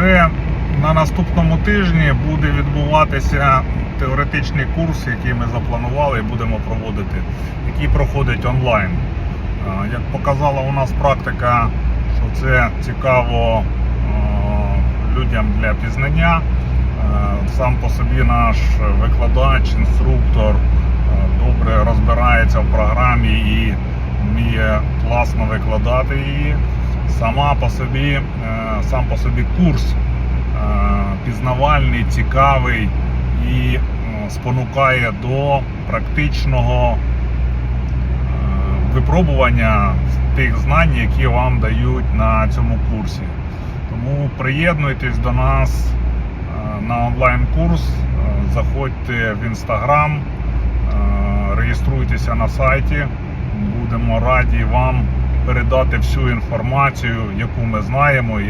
вже на наступному тижні буде відбуватися теоретичний курс, який ми запланували і будемо проводити, який проходить онлайн. Як показала у нас практика, що це цікаво людям для пізнання. Сам по собі наш викладач, інструктор добре розбирається в програмі і вміє класно викладати її. Сама по собі, е, сам по собі курс е, пізнавальний, цікавий і е, спонукає до практичного випробування тих знань, які вам дають на цьому курсі. Тому приєднуйтесь до нас на онлайн-курс, заходьте в інстаграм, реєструйтеся на сайті. Будемо раді вам передати всю інформацію, яку ми знаємо і